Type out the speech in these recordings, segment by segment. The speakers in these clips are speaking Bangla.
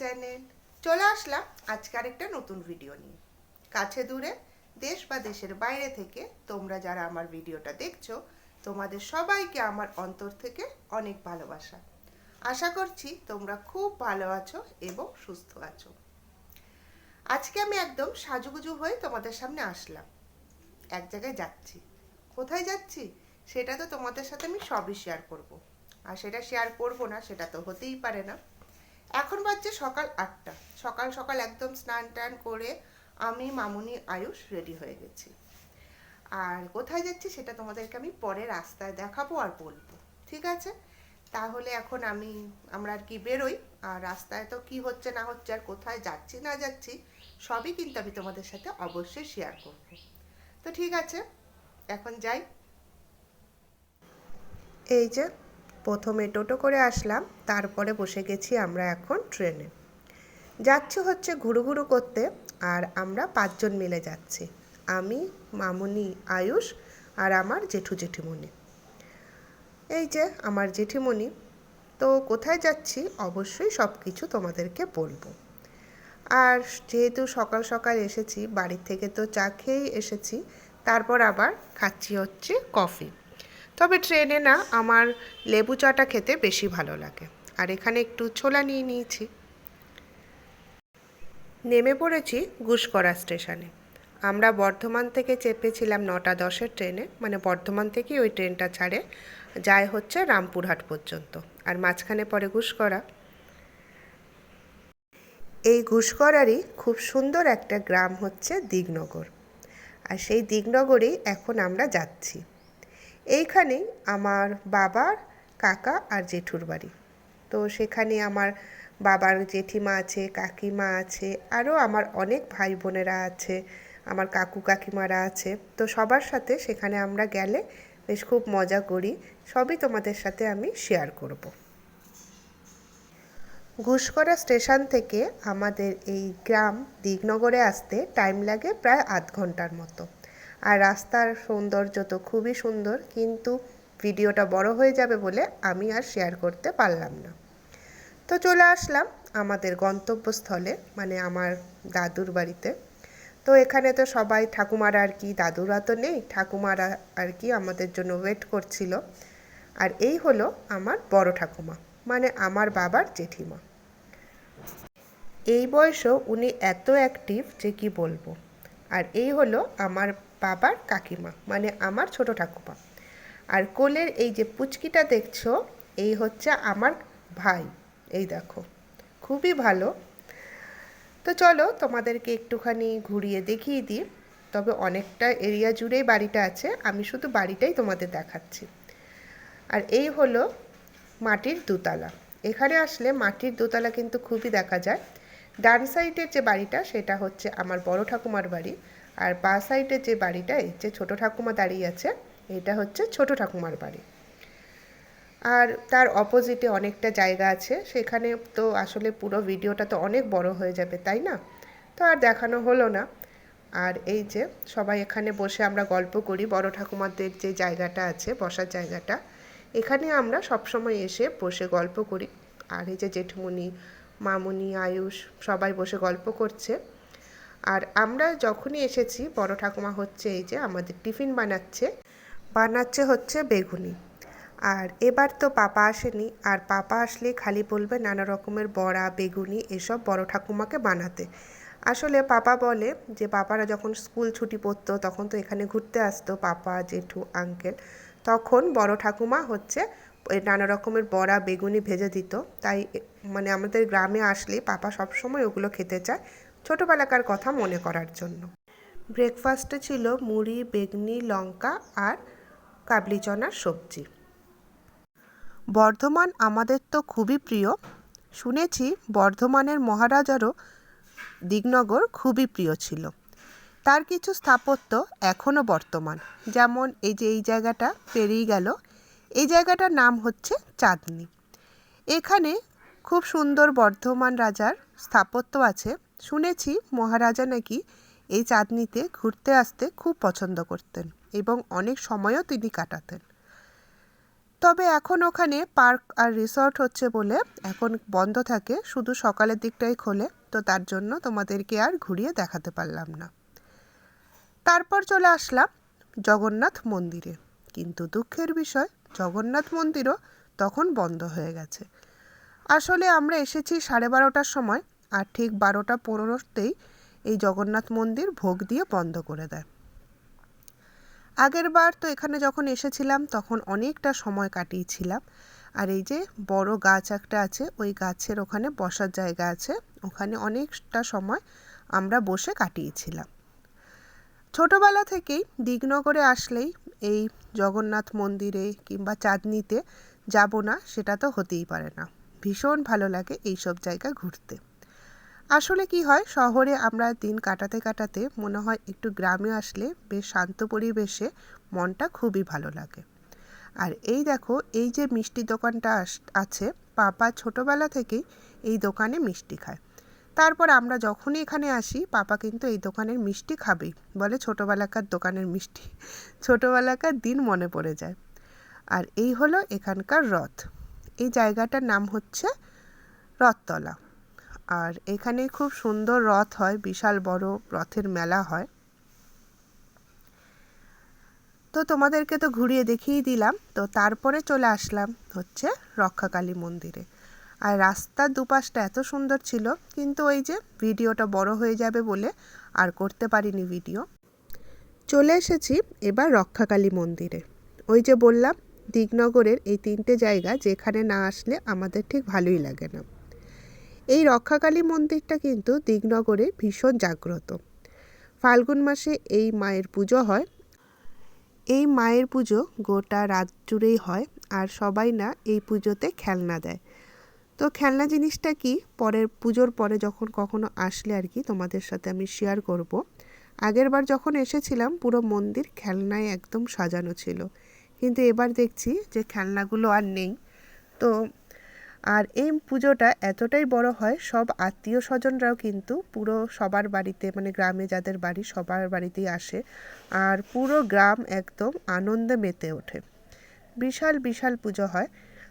চ্যানেল চলে আসলাম আজকে আরেকটা নতুন ভিডিও নিয়ে। কাছে দূরে, দেশ বা দেশের বাইরে থেকে তোমরা যারা আমার ভিডিওটা দেখছ, তোমাদের সবাইকে আমার অন্তর থেকে অনেক ভালোবাসা। আশা করছি তোমরা খুব ভালো আছো এবং সুস্থ আছো। আজকে আমি একদম সাজুগুজু হয়ে তোমাদের সামনে আসলাম। এক জায়গায় যাচ্ছি। কোথায় যাচ্ছি? সেটা তো তোমাদের সাথে আমি সবই শেয়ার করব। আর সেটা শেয়ার করব না, সেটা তো হতেই পারে না। এখন বাজছে সকাল আটটা। সকাল সকাল একদম স্নান টান করে আমি, মামুনি, আয়ুষ রেডি হয়ে গেছি। আর কোথায় যাচ্ছি সেটা তোমাদেরকে আমি পরে রাস্তায় দেখাবো আর বলব। ঠিক আছে? তাহলে এখন আমি, আমরা আর কি বেরোই। আর রাস্তায় তো কি হচ্ছে না হচ্ছে আর কোথায় যাচ্ছি না যাচ্ছি, সবই কিন্তু আমি তোমাদের সাথে অবশ্যই শেয়ার করব। তো ঠিক আছে, এখন যাই। এই যে প্রথমে টোটো করে আসলাম, তারপরে বসে গেছি আমরা এখন ট্রেনে। যাচ্ছি হচ্ছে ঘুরু ঘুরু করতে আর আমরা পাঁচজন মিলে যাচ্ছি। আমি, মামুনি, আয়ুষ আর আমার জেঠু জেঠিমণি। এই যে আমার জেঠিমণি। তো কোথায় যাচ্ছি অবশ্যই সব কিছু তোমাদেরকে বলব। আর যেহেতু সকাল সকাল এসেছি বাড়ির থেকে তো চা খেয়েই এসেছি, তারপর আবার খাচ্ছি হচ্ছে কফি। তবে ট্রেনে না, আমার লেবু চাটা খেতে বেশি ভালো লাগে। আর এখানে একটু ছোলা নিয়ে নিয়েছি। নেমে পড়েছি গুসকরা স্টেশনে। আমরা বর্ধমান থেকে চেপেছিলাম নটা দশের ট্রেনে মানে বর্ধমান থেকেই ওই ট্রেনটা ছাড়ে যায় হচ্ছে রামপুরহাট পর্যন্ত। আর মাঝখানে পড়ে গুসকরা এই ঘুষকরারই খুব সুন্দর একটা গ্রাম হচ্ছে দিগনগর। আর সেই দিগনগরেই এখন আমরা যাচ্ছি। এইখানেই আমার বাবার কাকা আর জেঠুর বাড়ি। তো সেখানে আমার বাবার জেঠিমা আছে, কাকিমা আছে, আরও আমার অনেক ভাই বোনেরা আছে, আমার কাকু কাকিমারা আছে। তো সবার সাথে সেখানে আমরা গেলে বেশ খুব মজা করি, সবই তোমাদের সাথে আমি শেয়ার করব। ঘুষকরা স্টেশন থেকে আমাদের এই গ্রাম দিগনগরে আসতে টাইম লাগে প্রায় আধ ঘণ্টার মতো। আর রাস্তার সৌন্দর্য তো খুবই সুন্দর, কিন্তু ভিডিওটা বড় হয়ে যাবে বলে আমি আর শেয়ার করতে পারলাম না। তো চলে আসলাম আমাদের গন্তব্যস্থলে মানে আমার দাদুর বাড়িতে। তো এখানে তো সবাই ঠাকুমারা আর কি, দাদুরা তো নেই, ঠাকুমারা আর কি আমাদের জন্য ওয়েট করছিল। আর এই হলো আমার বড় ঠাকুমা মানে আমার বাবার জেঠিমা। এই বয়সেও উনি এত অ্যাক্টিভ যে কি বলব? আর এই হলো আমার বাবার কাকিমা মানে আমার ছোট ঠাকুমা। আর কোলের এই যে পুচকিটা দেখছ, এই হচ্ছে আমার ভাই। এই দেখো, খুবই ভালো। তো চলো তোমাদেরকে একটুখানি ঘুরিয়ে দেখিয়ে দিই। তবে অনেকটা এরিয়া জুড়েই বাড়িটা আছে, আমি শুধু বাড়িটাই তোমাদের দেখাচ্ছি। আর এই হলো মাটির দোতলা। এখানে আসলে মাটির দোতলা কিন্তু খুবই দেখা যায়। ডান সাইডের যে বাড়িটা, সেটা হচ্ছে আমার বড় ঠাকুমার বাড়ি। আর বা সাইডে যে বাড়িটা এই যে ছোটো ঠাকুমা দাঁড়িয়ে আছে, এটা হচ্ছে ছোট ঠাকুমার বাড়ি। আর তার অপোজিটে অনেকটা জায়গা আছে, সেখানে তো আসলে পুরো ভিডিওটা তো অনেক বড় হয়ে যাবে, তাই না? তো আর দেখানো হলো না। আর এই যে সবাই এখানে বসে আমরা গল্প করি, বড় ঠাকুমাদের যে জায়গাটা আছে, বসার জায়গাটা, এখানে আমরা সবসময় এসে বসে গল্প করি। আর এই যে জেঠুমনি মামুনি, আয়ুষ সবাই বসে গল্প করছে। আর আমরা যখনই এসেছি, বড় ঠাকুমা হচ্ছে এই যে আমাদের টিফিন বানাচ্ছে। বানাচ্ছে হচ্ছে বেগুনি। আর এবার তো পাপা আসেনি, আর পাপা আসলে খালি বলবে নানা রকমের বড়া, বেগুনি এসব বড় ঠাকুমাকে বানাতে। আসলে পাপা বলে যে, পাপারা যখন স্কুল ছুটি পড়তো, তখন তো এখানে ঘুরতে আসতো, পাপা, জেঠু, আঙ্কেল। তখন বড় ঠাকুমা হচ্ছে নানা রকমের বড়া, বেগুনি ভেজে দিত। তাই মানে আমাদের গ্রামে আসলে পাপা সবসময় ওগুলো খেতে চায়। ছোটোবেলাকার কথা মনে করার জন্য। ব্রেকফাস্টে ছিল মুড়ি, বেগনি, লঙ্কা আর কাবলি চনার সবজি। বর্ধমান আমাদের তো খুবই প্রিয়। শুনেছি বর্ধমানের মহারাজারও দিগনগর খুবই প্রিয় ছিল। তার কিছু স্থাপত্য এখনও বর্তমান। যেমন এই যে এই জায়গাটা পেরিয়ে গেল, এই জায়গাটার নাম হচ্ছে চাঁদনি। এখানে খুব সুন্দর বর্ধমান রাজার স্থাপত্য আছে। শুনেছি মহারাজা নাকি এই চাঁদনিতে ঘুরতে আসতে খুব পছন্দ করতেন এবং অনেক সময়ও তিনি কাটাতেন। তবে এখন ওখানে পার্ক আর রিসর্ট হচ্ছে বলে এখন বন্ধ থাকে, শুধু সকালের দিকটাই খোলে, তো তার জন্য তোমাদেরকে আর ঘুরিয়ে দেখাতে পারলাম না। তারপর চলে আসলাম জগন্নাথ মন্দিরে। কিন্তু দুঃখের বিষয়, জগন্নাথ মন্দিরও তখন বন্ধ হয়ে গেছে। আসলে আমরা এসেছি সাড়ে বারোটার সময় আর ঠিক বারোটা পনেরোতেই এই জগন্নাথ মন্দির ভোগ দিয়ে বন্ধ করে দেয়। আগের বার তো এখানে যখন এসেছিলাম, তখন অনেকটা সময় কাটিয়েছিলাম। আর এই যে বড় গাছ একটা আছে, ওই গাছের ওখানে বসার জায়গা আছে, ওখানে অনেকটা সময় আমরা বসে কাটিয়েছিলাম। ছোটোবেলা থেকেই দিগনগরে আসলেই এই জগন্নাথ মন্দিরে কিংবা চাঁদনিতে যাব না, সেটা তো হতেই পারে না। ভীষণ ভালো লাগে এইসব জায়গা ঘুরতে। আসলে কি হয়? শহরে আমরা দিন কাটাতে কাটাতে মনে হয় একটু গ্রামে আসলে বেশ শান্ত পরিবেশে মনটা খুবই ভালো লাগে। আর এই দেখো, এই যে মিষ্টি দোকানটা আছে, পাপা ছোটোবেলা থেকেই এই দোকানে মিষ্টি খায়। তারপর আমরা যখনই এখানে আসি, পাপা কিন্তু এই দোকানের মিষ্টি খাবেই। বলে ছোটোবেলাকার দোকানের মিষ্টি, ছোটোবেলাকার দিন মনে পড়ে যায়। আর এই হলো এখানকার রথ। এই জায়গাটার নাম হচ্ছে রথতলা। আর এখানে খুব সুন্দর রথ হয়, বিশাল বড় রথের মেলা হয়। তো তোমাদেরকে তো ঘুরিয়ে দেখিয়ে দিলাম, তো তারপরে চলে আসলাম হচ্ছে রক্ষাকালী মন্দিরে। আর রাস্তার দুপাশটা এত সুন্দর ছিল, কিন্তু ওই যে ভিডিওটা বড় হয়ে যাবে বলে আর করতে পারিনি ভিডিও। চলে এসেছি এবার রক্ষাকালী মন্দিরে। ওই যে বললাম, দিগনগরের এই তিনটে জায়গা যেখানে না আসলে আমাদের ঠিক ভালোই লাগে না। এই রক্ষাকালী মন্দিরটা কিন্তু দিগনগরে ভীষণ জাগ্রত। ফাল্গুন মাসে এই মায়ের পুজো হয়। এই মায়ের পুজো গোটা রাত জুড়েই হয় আর সবাই না এই পুজোতে খেলনা দেয়। তো খেলনা জিনিসটা কি? পরের পুজোর পরে যখন কখনো আসলে আর কি তোমাদের সাথে আমি শেয়ার করব। আগের বার যখন এসেছিলাম, পুরো মন্দির খেলনায় একদম সাজানো ছিল। কিন্তু এবার দেখছি যে খেলনাগুলো আর নেই। তো আর এই পুজোটা এতটাই বড় হয়, সব আত্মীয় স্বজনরাও কিন্তু পুরো সবার বাড়িতে মানে গ্রামে যাদের বাড়ি সবার বাড়িতেই আসে আর পুরো গ্রাম একদম আনন্দে মেতে ওঠে। বিশাল বিশাল পুজো হয়।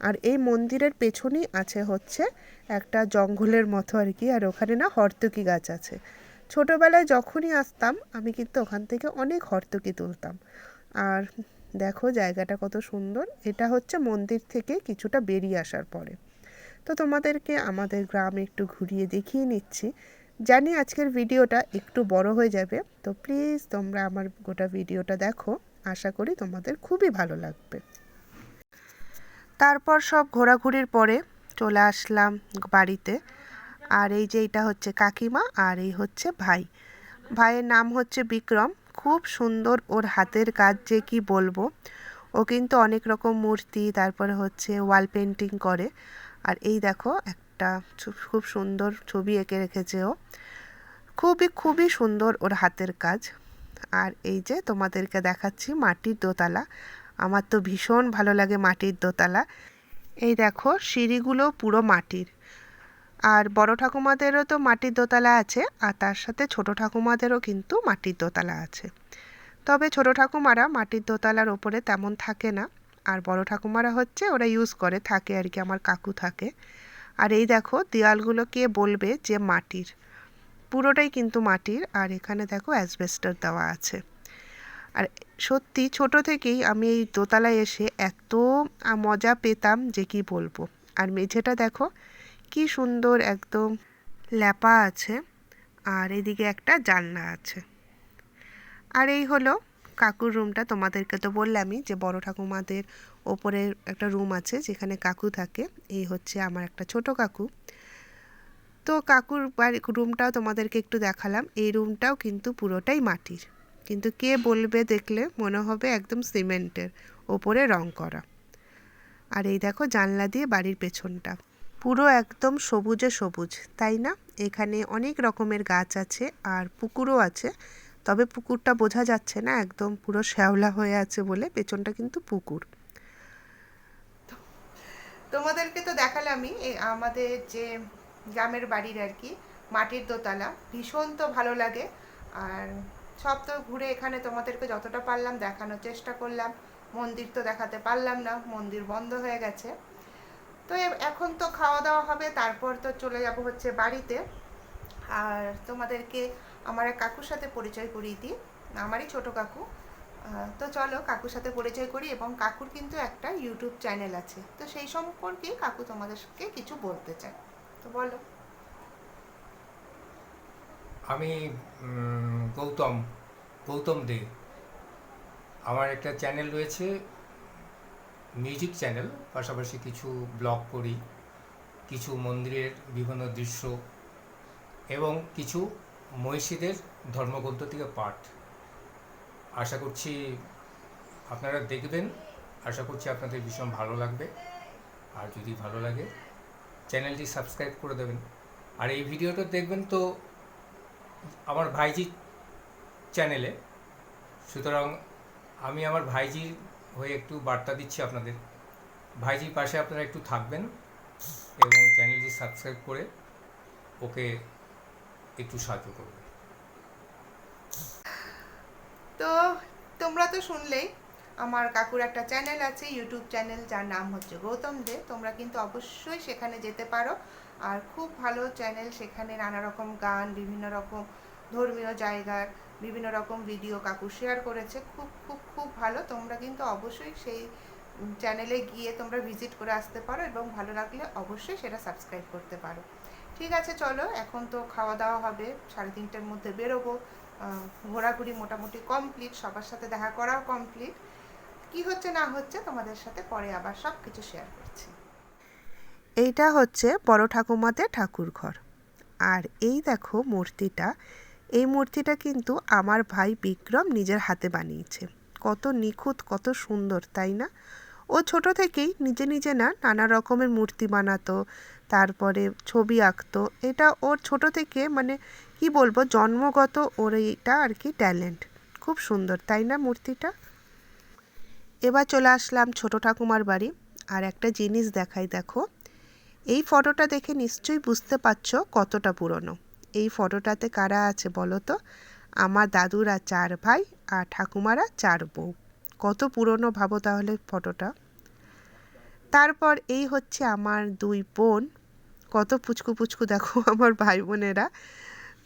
আর এই মন্দিরের পেছনেই আছে হচ্ছে একটা জঙ্গলের মতো আর কি, আর ওখানে না হর্তকি গাছ আছে। ছোটোবেলায় যখনই আসতাম, আমি কিন্তু ওখান থেকে অনেক হর্তকি তুলতাম। আর দেখো জায়গাটা কত সুন্দর, এটা হচ্ছে মন্দির থেকে কিছুটা বেরিয়ে আসার পরে। তো তোমাদেরকে আমাদের গ্রামে একটু ঘুরিয়ে দেখিয়ে নিচ্ছি। জানি আজকের ভিডিওটা একটু বড় হয়ে যাবে, তো প্লিজ তোমরা আমার গোটা ভিডিওটা দেখো। আশা করি তোমাদের খুবই ভালো লাগবে। তারপর সব ঘোরাঘুরির পরে চলে আসলাম বাড়িতে। আর এই যে এটা হচ্ছে কাকিমা আর এই হচ্ছে ভাই। ভাইয়ের নাম হচ্ছে বিক্রম। খুব সুন্দর ওর হাতের কাজ যে কি বলব। ও কিন্তু অনেক রকম মূর্তি, তারপরে হচ্ছে ওয়াল পেন্টিং করে। আর এই দেখো একটা খুব সুন্দর ছবি এঁকে রেখেছে ও। খুবই খুবই সুন্দর ওর হাতের কাজ। আর এই যে তোমাদেরকে দেখাচ্ছি মাটির দোতলা। আমার তো ভীষণ ভালো লাগে মাটির দোতলা। এই দেখো সিঁড়িগুলো পুরো মাটির। আর বড় ঠাকুমাদেরও তো মাটির দোতলা আছে, আর তার সাথে ছোট ঠাকুমাদেরও কিন্তু মাটির দোতলা আছে। তবে ছোট ঠাকুমারা মাটির দোতলার ওপরে তেমন থাকে না। আর বড় ঠাকুমারা হচ্ছে ওরা ইউজ করে, থাকে আর কি, আমার কাকু থাকে। আর এই দেখো দেওয়ালগুলো কে বলবে যে মাটির। পুরোটাই কিন্তু মাটির, আর এখানে দেখো অ্যাসবেস্টার দেওয়া আছে। আর সত্যি ছোট থেকেই আমি এই দোতলায় এসে এত মজা পেতাম যে কি বলব। আর মেঝেটা দেখো, কি সুন্দর একদম ল্যাপা আছে, আর এদিকে একটা জানলা আছে। আর এই হলো কাকুর রুমটা তোমাদেরকে তো বললামই যে বড় ঠাকুমাদের ওপরে একটা রুম আছে যেখানে কাকু থাকে। এই হচ্ছে আমার একটা ছোট কাকু। তো কাকুর বাড়ি রুমটাও তোমাদেরকে একটু দেখালাম। এই রুমটাও কিন্তু পুরোটাই মাটির। কিন্তু কে বলবে দেখলে মনে হবে একদম সিমেন্টের ওপরে রং করা। আর এই দেখো জানলা দিয়ে বাড়ির পেছনটা। পুরো একদম সবুজে সবুজ, তাই না? এখানে অনেক রকমের গাছ আছে আর পুকুরও আছে। তবে পুকুরটা বোঝা যাচ্ছে না, একদম পুরো শ্যাওলা হয়ে আছে বলে পেছনটা কিন্তু পুকুর। তোমাদেরকে তো দেখালামই আমাদের যে গ্রামের বাড়ির আর কি, মাটির দোতলা, ভীষণ তো ভালো লাগে। আর সব তো ঘুরে এখানে তোমাদেরকে যতটা পারলাম দেখানোর চেষ্টা করলাম। মন্দির তো দেখাতে পারলাম না, মন্দির বন্ধ হয়ে গেছে। তো এখন তো খাওয়া দাওয়া হবে, তারপর তো চলে যাব হচ্ছে বাড়িতে। আর তোমাদেরকে আমার এক কাকুর সাথে পরিচয় করিয়ে দিই। আমারই ছোট কাকু। তো চলো কাকুর সাথে পরিচয় করি এবং কাকুর কিন্তু একটা ইউটিউব চ্যানেল আছে। তো সেই সম্পর্কে কাকু তোমাদেরকে কিছু বলতে চায়। তো বলো। আমি গৌতম গৌতম দে। আমার একটা চ্যানেল রয়েছে মিউজিক চ্যানেল পাশাপাশি কিছু ব্লগ করি, কিছু মন্দিরের বিভিন্ন দৃশ্য। এবং কিছু মহিষীদের ধর্মগ্রন্থ থেকে পাঠ। আশা করছি আপনারা দেখবেন। আশা করছি আপনাদের ভীষণ ভালো লাগবে। আর যদি ভালো লাগে, চ্যানেলটি সাবস্ক্রাইব করে দেবেন। আর এই ভিডিওটা দেখবেন তো আমার ভাইজির চ্যানেলে। সুতরাং আমি আমার ভাইজির হয়ে একটু বার্তা দিচ্ছি আপনাদের। ভাইজির পাশে আপনারা একটু থাকবেন এবং চ্যানেলটি সাবস্ক্রাইব করে ওকে একটু সাহায্য করবেন তো তোমরা তো শুনলেই, আমার কাকুর একটা চ্যানেল আছে, ইউটিউব চ্যানেল, যার নাম হচ্ছে গৌতম দে। তোমরা কিন্তু অবশ্যই সেখানে যেতে পারো। আর খুব ভালো চ্যানেল, সেখানে নানা রকম গান, বিভিন্ন রকম ধর্মীয় জায়গার, বিভিন্ন রকম ভিডিও কাকু শেয়ার করেছে। খুব খুব খুব ভালো। তোমরা কিন্তু অবশ্যই সেই চ্যানেলে গিয়ে তোমরা ভিজিট করে আসতে পারো এবং ভালো লাগলে অবশ্যই সেটা সাবস্ক্রাইব করতে পারো। ঠিক আছে, চলো। এখন তো খাওয়া দাওয়া হবে, সাড়ে তিনটের মধ্যে বেরোবো। ঘোরাঘুরি মোটামুটি কমপ্লিট সবার সাথে দেখা করাও কমপ্লিট কি হচ্ছে, না হচ্ছে, তোমাদের সাথে পরে আবার সব কিছু শেয়ার করছি। এইটা হচ্ছে বড় ঠাকুমাদের ঠাকুর ঘর। আর এই দেখো মূর্তিটা। এই মূর্তিটা কিন্তু আমার ভাই বিক্রম নিজের হাতে বানিয়েছে। কত নিখুঁত, কত সুন্দর, তাই না? ও ছোট থেকেই নিজে নিজে না নানা রকমের মূর্তি বানাতো, তারপরে ছবি আঁকতো। এটা ওর ছোট থেকে মানে কি বলব, জন্মগত ওর এইটা আর কি ট্যালেন্ট। খুব সুন্দর, তাই না মূর্তিটা? এবার চলে আসলাম ছোট ঠাকুমার বাড়ি। আর একটা জিনিস দেখাই, দেখো। এই ফটোটা দেখে নিশ্চয়ই বুঝতে পারছ কতটা পুরনো। এই ফটোটাতে কারা আছে বলো তো? আমার দাদুরা চার ভাই আর ঠাকুমারা চার বউ। কত পুরনো ভাবো তাহলে ফটোটা? তারপর এই হচ্ছে আমার দুই বোন। কত পুচকু পুচকু দেখো আমার ভাই বোনেরা।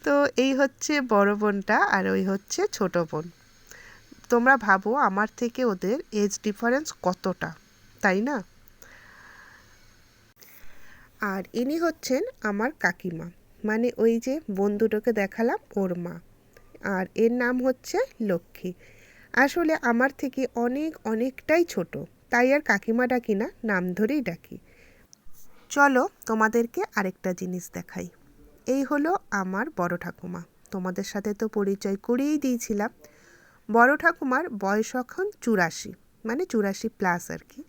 তো এই হচ্ছে বড় বোনটা আর ওই হচ্ছে ছোট বোন। তোমরা ভাবো আমার থেকে ওদের এজ ডিফারেন্স কতটা, তাই না? আর ইনি হচ্ছেন আমার কাকিমা। মানে ওই যে বন্ধুটাকে দেখালাম, ওর মা। আর এর নাম হচ্ছে লক্ষ্মী। আসলে আমার থেকে অনেক অনেকটাই ছোট, তাই আর কাকিমা ডাকি না, নাম ধরেই ডাকি। চলো তোমাদেরকে আরেকটা জিনিস দেখাই। এই হলো আমার বড় ঠাকুমা। তোমাদের সাথে তো পরিচয় করিয়েই দিয়েছিলাম। বড় ঠাকুমার বয়স এখন চুরাশি মানে চুরাশি প্লাস আর কি।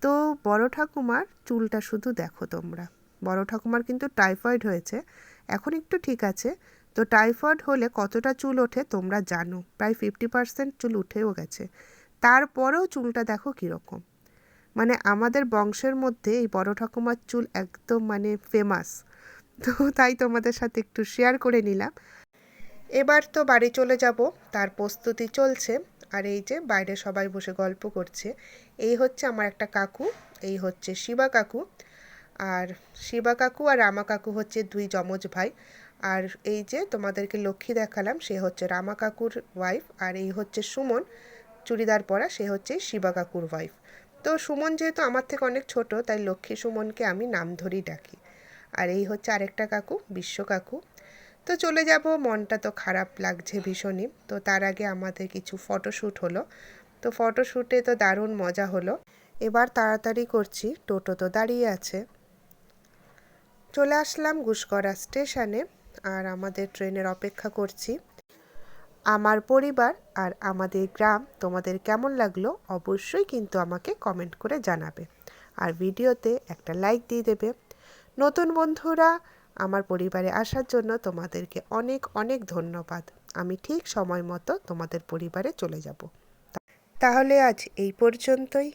তো বড় ঠাকুমার চুলটা শুধু দেখো তোমরা। বড় ঠাকুমার কিন্তু টাইফয়েড হয়েছে। এখন একটু ঠিক আছে তো টাইফয়েড হলে কতটা চুল ওঠে তোমরা জানো। প্রায় ফিফটি পার্সেন্ট চুল উঠেও গেছে। তারপরেও চুলটা দেখো কীরকম। মানে আমাদের বংশের মধ্যে এই বড় ঠাকুমার চুল একদম মানে ফেমাস তো তাই তোমাদের সাথে একটু শেয়ার করে নিলাম। এবার তো বাড়ি চলে যাব, তার প্রস্তুতি চলছে। আর এই যে বাইরে সবাই বসে গল্প করছে। এই হচ্ছে আমার একটা কাকু, এই হচ্ছে শিবা কাকু। আর শিবা কাকু আর রামা কাকু হচ্ছে দুই যমজ ভাই। আর এই যে তোমাদেরকে লক্ষ্মী দেখালাম, সে হচ্ছে রামা কাকুর ওয়াইফ আর এই হচ্ছে সুমন, চুড়িদার পরা, সে হচ্ছে শিবা কাকুর ওয়াইফ তো সুমন যেহেতু আমার থেকে অনেক ছোট, তাই লক্ষ্মী সুমনকে আমি নাম ধরেই ডাকি। আর এই হচ্ছে আরেকটা কাকু, বিশ্ব কাকু। তো চলে যাব, মনটা তো খারাপ লাগছে ভীষণই। তো তার আগে আমাদের কিছু ফটোশ্যুট হলো। তো ফটোশ্যুটে তো দারুণ মজা হলো। এবার তাড়াতাড়ি করছি, টোটো তো দাঁড়িয়ে আছে। চলে আসলাম গুসকরা স্টেশনে। আর আমাদের ট্রেনের অপেক্ষা করছি। আমার পরিবার আর আমাদের গ্রাম তোমাদের কেমন লাগল অবশ্যই কিন্তু আমাকে কমেন্ট করে জানাবে। আর ভিডিওতে একটা লাইক দিয়ে দেবে। নতুন বন্ধুরা, আমার পরিবারে আসার জন্য তোমাদেরকে অনেক অনেক ধন্যবাদ। আমি ঠিক সময় মতো তোমাদের পরিবারে চলে যাব। তাহলে আজ এই পর্যন্তই।